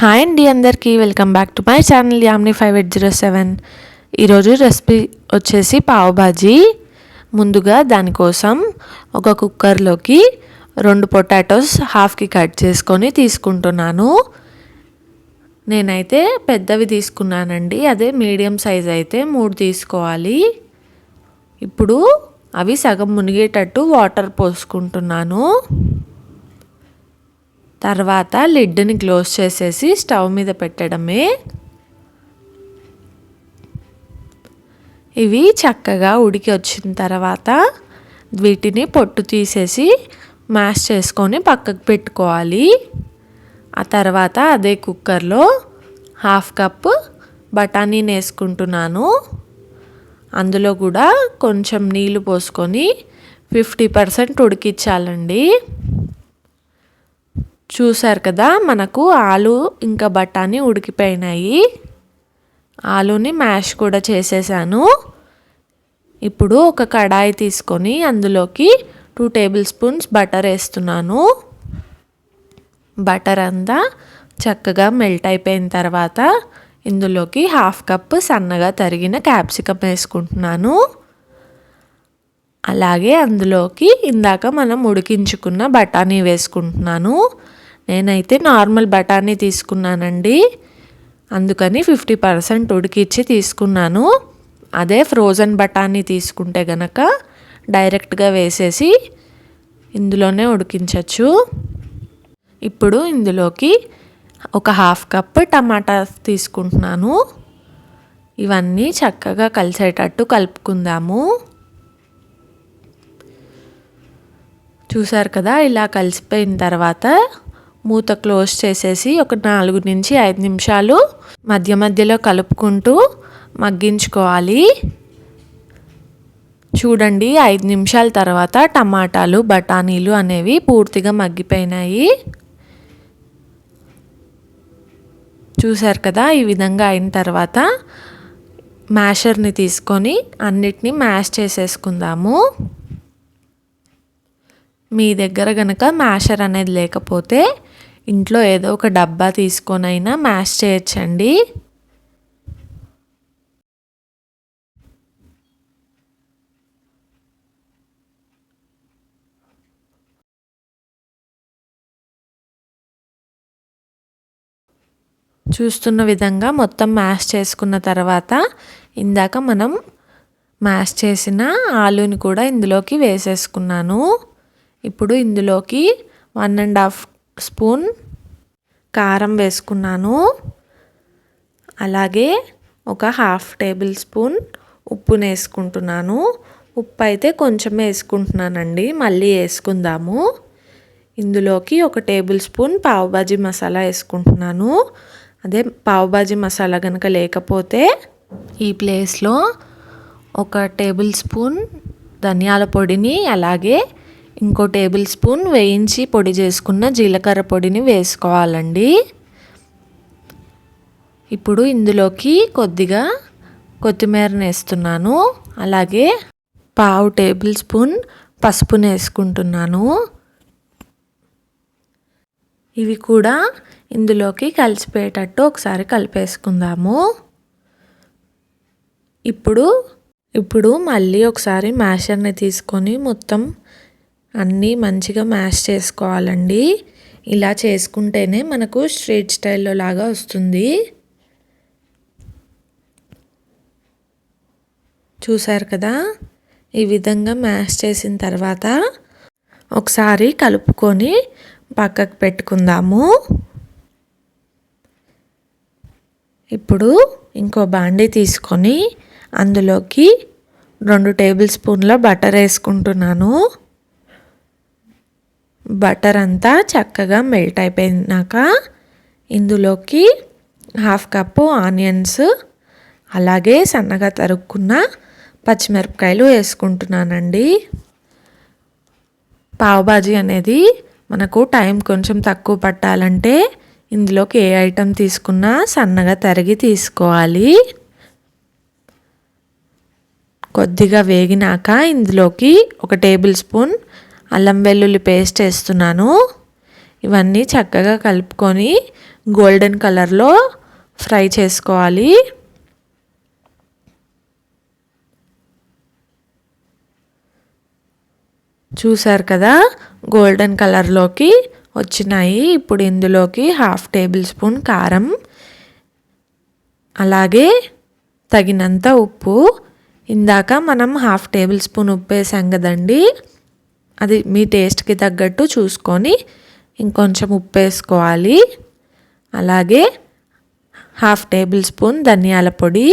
Hi అండి అందరికీ welcome back to my channel Yamini five eight zero seven ఈరోజు recipe వచ్చేసి పావు భాజీ ముందుగా దానికోసం ఒక కుక్కర్లోకి రెండు పొటాటోస్ హాఫ్కి కట్ చేసుకొని తీసుకుంటున్నాను. నేనైతే పెద్దవి తీసుకున్నానండి అదే మీడియం సైజ్ అయితే మూడు తీసుకోవాలి. ఇప్పుడు అవి సగం మునిగేటట్టు వాటర్ పోసుకుంటున్నాను. తర్వాత లిడ్ని క్లోజ్ చేసేసి స్టవ్ మీద పెట్టడమే. ఇవి చక్కగా ఉడికి వచ్చిన తర్వాత వీటిని పొట్టు తీసేసి మ్యాష్ చేసుకొని పక్కకు పెట్టుకోవాలి. ఆ తర్వాత అదే కుక్కర్లో హాఫ్ కప్ బఠానీని వేసుకుంటున్నాను అందులో కూడా కొంచెం నీళ్ళు పోసుకొని ఫిఫ్టీ పర్సెంట్ ఉడికించాలండి. చూసారు కదా మనకు ఆలు ఇంకా బఠానీ ఉడికిపోయినాయి. ఆలుని మ్యాష్ కూడా చేసేసాను. ఇప్పుడు ఒక కడాయి తీసుకొని అందులోకి టూ టేబుల్ స్పూన్స్ బటర్ వేస్తున్నాను. బటర్ అంతా చక్కగా మెల్ట్ అయిపోయిన తర్వాత ఇందులోకి హాఫ్ కప్ సన్నగా తరిగిన క్యాప్సికమ్ వేసుకుంటున్నాను. అలాగే అందులోకి ఇందాక మనం ఉడికించుకున్న బఠానీ వేసుకుంటున్నాను. నేనైతే నార్మల్ బఠానీ తీసుకున్నానండి. అందుకని ఫిఫ్టీ పర్సెంట్ ఉడికిచ్చి తీసుకున్నాను. అదే ఫ్రోజన్ బఠానీ తీసుకుంటే గనక డైరెక్ట్గా వేసేసి ఇందులోనే ఉడికించవచ్చు ఇప్పుడు ఇందులోకి ఒక హాఫ్ కప్ టమాటా తీసుకుంటున్నాను. ఇవన్నీ చక్కగా కలిసేటట్టు కలుపుకుందాము. చూసారు కదా ఇలా కలిసిపోయిన తర్వాత మూత క్లోజ్ చేసేసి ఒక నాలుగు నుంచి ఐదు నిమిషాలు మధ్య మధ్యలో కలుపుకుంటూ మగ్గించుకోవాలి. చూడండి ఐదు నిమిషాల తర్వాత టమాటాలు బఠానీలు అనేవి పూర్తిగా మగ్గిపోయినాయి. చూసారు కదా ఈ విధంగా అయిన తర్వాత మ్యాషర్ని తీసుకొని అన్నిటినీ మ్యాష్ చేసేసుకుందాము. మీ దగ్గర గనక మ్యాషర్ అనేది లేకపోతే ఇంట్లో ఏదో ఒక డబ్బా తీసుకొనైనా మ్యాష్ చేయొచ్చండి. చూస్తున్న విధంగా మొత్తం మ్యాష్ చేసుకున్న తర్వాత ఇందాక మనం మ్యాష్ చేసిన ఆలుని కూడా ఇందులోకి వేసేసుకున్నాను. ఇప్పుడు ఇందులోకి వన్ అండ్ హాఫ్ స్పూన్ కారం వేసుకున్నాను. అలాగే ఒక హాఫ్ టేబుల్ స్పూన్ ఉప్పును వేసుకుంటున్నాను. ఉప్పు అయితే కొంచెం వేసుకుంటున్నానండి మళ్ళీ వేసుకుందాము. ఇందులోకి ఒక టేబుల్ స్పూన్ పావుబాజీ మసాలా వేసుకుంటున్నాను. అదే పావుబాజీ మసాలా కనుక లేకపోతే ఈ ప్లేస్లో ఒక టేబుల్ స్పూన్ ధనియాల పొడిని అలాగే ఇంకో టేబుల్ స్పూన్ వేయించి పొడి చేసుకున్న జీలకర్ర పొడిని వేసుకోవాలండి. ఇప్పుడు ఇందులోకి కొద్దిగా కొత్తిమీరని వేస్తున్నాను. అలాగే పావు టేబుల్ స్పూన్ పసుపుని వేసుకుంటున్నాను. ఇవి కూడా ఇందులోకి కలిసిపోయేటట్టు ఒకసారి కలిపేసుకుందాము. ఇప్పుడు ఇప్పుడు మళ్ళీ ఒకసారి మ్యాషర్ని తీసుకొని మొత్తం అన్నీ మంచిగా మ్యాష్ చేసుకోవాలండి. ఇలా చేసుకుంటేనే మనకు స్ట్రీట్ స్టైల్లో లాగా వస్తుంది. చూసారు కదా? ఈ విధంగా మ్యాష్ చేసిన తర్వాత ఒకసారి కలుపుకొని పక్కకు పెట్టుకుందాము. ఇప్పుడు ఇంకో బాండీ తీసుకొని అందులోకి రెండు టేబుల్ స్పూన్ల బటర్ వేసుకుంటున్నాను. బటర్ అంతా చక్కగా మెల్ట్ అయిపోయినాక ఇందులోకి హాఫ్ కప్పు ఆనియన్స్ అలాగే సన్నగా తరుక్కున్న పచ్చిమిరపకాయలు వేసుకుంటున్నానండి. పావుబాజీ అనేది మనకు టైం కొంచెం తక్కువ పట్టాలంటే ఇందులోకి ఏ ఐటెం తీసుకున్నా సన్నగా తరిగి తీసుకోవాలి. కొద్దిగా వేగినాక ఇందులోకి ఒక టేబుల్ స్పూన్ అల్లం వెల్లుల్లి పేస్ట్ వేస్తున్నాను. ఇవన్నీ చక్కగా కలుపుకొని గోల్డెన్ కలర్లో ఫ్రై చేసుకోవాలి. చూసారు కదా? గోల్డెన్ కలర్లోకి వచ్చినాయి. ఇప్పుడు ఇందులోకి హాఫ్ టేబుల్ స్పూన్ కారం అలాగే తగినంత ఉప్పు. ఇందాక మనం హాఫ్ టేబుల్ స్పూన్ ఉప్పు వేసాం కదండీ? అది మీ టేస్ట్కి తగ్గట్టు చూసుకొని ఇంకొంచెం ఉప్పు వేసుకోవాలి. అలాగే హాఫ్ టేబుల్ స్పూన్ ధనియాల పొడి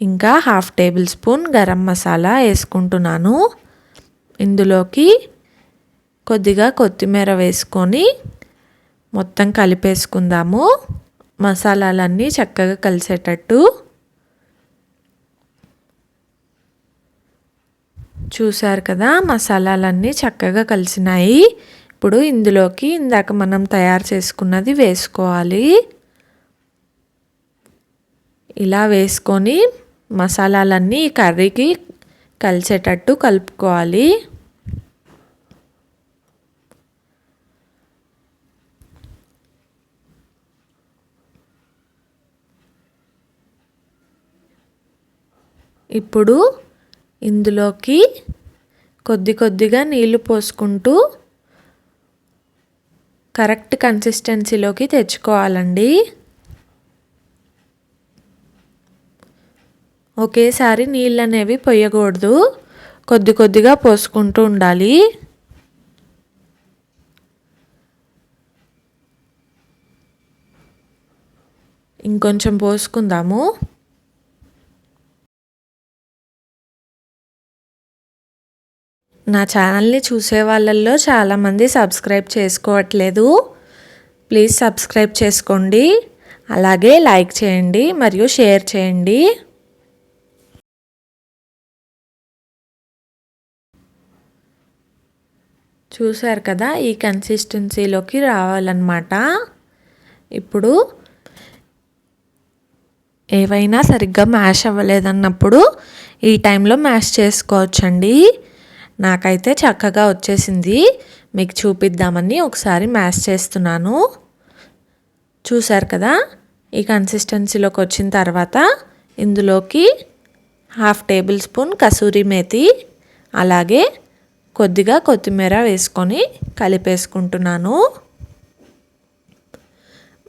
ఇంకా half tablespoon garam masala వేసుకుంటున్నాను. ఇందులోకి కొద్దిగా కొత్తిమీర వేసుకొని మొత్తం కలిపేసుకుందాము. మసాలాలన్నీ చక్కగా కలిసేటట్టు చూశారు కదా మసాలాలన్నీ చక్కగా కలిసినాయి. ఇప్పుడు ఇందులోకి ఇందాక మనం తయారు చేసుకున్నది వేసుకోవాలి. ఇలా వేసుకొని మసాలాలన్నీ కర్రీకి కలిసేటట్టు కలుపుకోవాలి. ఇప్పుడు ఇందులోకి కొద్ది కొద్దిగా నీళ్ళు పోసుకుంటూ కరెక్ట్ కన్సిస్టెన్సీలోకి తెచ్చుకోవాలండి. ఒకేసారి నీళ్ళు అనేవి పొయ్యకూడదు కొద్ది కొద్దిగా పోసుకుంటూ ఉండాలి. ఇంకొంచెం పోసుకుందాము. నా ఛానల్ని చూసే వాళ్ళల్లో చాలామంది సబ్స్క్రైబ్ చేసుకోవట్లేదు. ప్లీజ్ సబ్స్క్రైబ్ చేసుకోండి. అలాగే లైక్ చేయండి మరియు షేర్ చేయండి. చూసారు కదా ఈ కన్సిస్టెన్సీలోకి రావాలన్నమాట. ఇప్పుడు ఏవైనా సరిగ్గా మ్యాష్ అవ్వలేదన్నప్పుడు ఈ టైంలో మ్యాష్ చేసుకోవచ్చండి. నాకైతే చక్కగా వచ్చేసింది. మీకు చూపిద్దామని ఒకసారి మ్యాష్ చేస్తున్నాను. చూసారు కదా? ఈ కన్సిస్టెన్సీలోకి వచ్చిన తర్వాత ఇందులోకి half tablespoon kasuri methi అలాగే కొద్దిగా కొత్తిమీర వేసుకొని కలిపేసుకుంటున్నాను.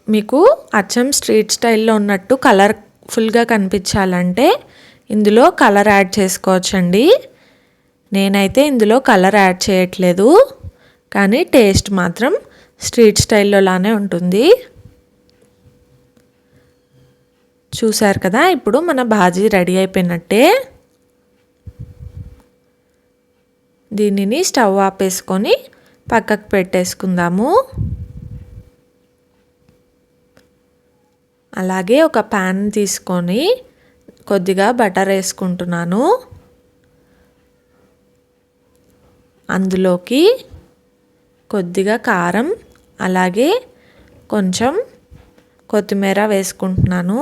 మీకు అచ్చం స్ట్రీట్ స్టైల్లో ఉన్నట్టు కలర్ఫుల్గా కనిపించాలంటే ఇందులో కలర్ యాడ్ చేసుకోవచ్చండి. నేనైతే ఇందులో కలర్ యాడ్ చేయట్లేదు కానీ టేస్ట్ మాత్రం స్ట్రీట్ స్టైల్లోలానే ఉంటుంది. చూశారు కదా ఇప్పుడు మన బాజీ రెడీ అయిపోయినట్టే. దీనిని స్టవ్ ఆపేసుకొని పక్కకు పెట్టేసుకుందాము. అలాగే ఒక ప్యాన్ తీసుకొని కొద్దిగా బటర్ వేసుకుంటున్నాను. అందులోకి కొద్దిగా కారం అలాగే కొంచెం కొత్తిమీర వేసుకుంటున్నాను.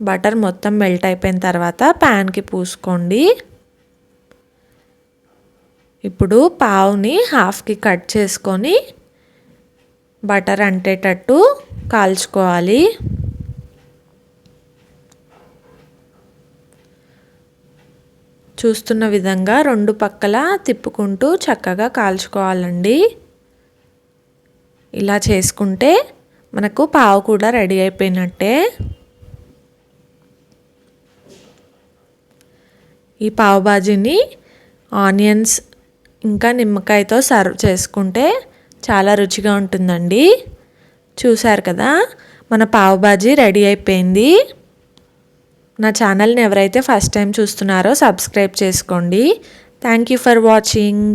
బటర్ మొత్తం మెల్ట్ అయిపోయిన తర్వాత ప్యాన్కి పూసుకోండి. ఇప్పుడు పావుని హాఫ్కి కట్ చేసుకొని బటర్ అంటేటట్టు కాల్చుకోవాలి. చూస్తున్న విధంగా రెండు పక్కల తిప్పుకుంటూ చక్కగా కాల్చుకోవాలండి. ఇలా చేసుకుంటే మనకు పావు కూడా రెడీ అయిపోయినట్టే. ఈ పావు బాజీని ఆనియన్స్ ఇంకా నిమ్మకాయతో సర్వ్ చేసుకుంటే చాలా రుచిగా ఉంటుందండి. చూశారు కదా మన పావు బాజీ రెడీ అయిపోయింది. నా ఛానల్ని ఎవరైతే ఫస్ట్ టైం చూస్తున్నారో సబ్స్క్రైబ్ చేసుకోండి. Thank you for watching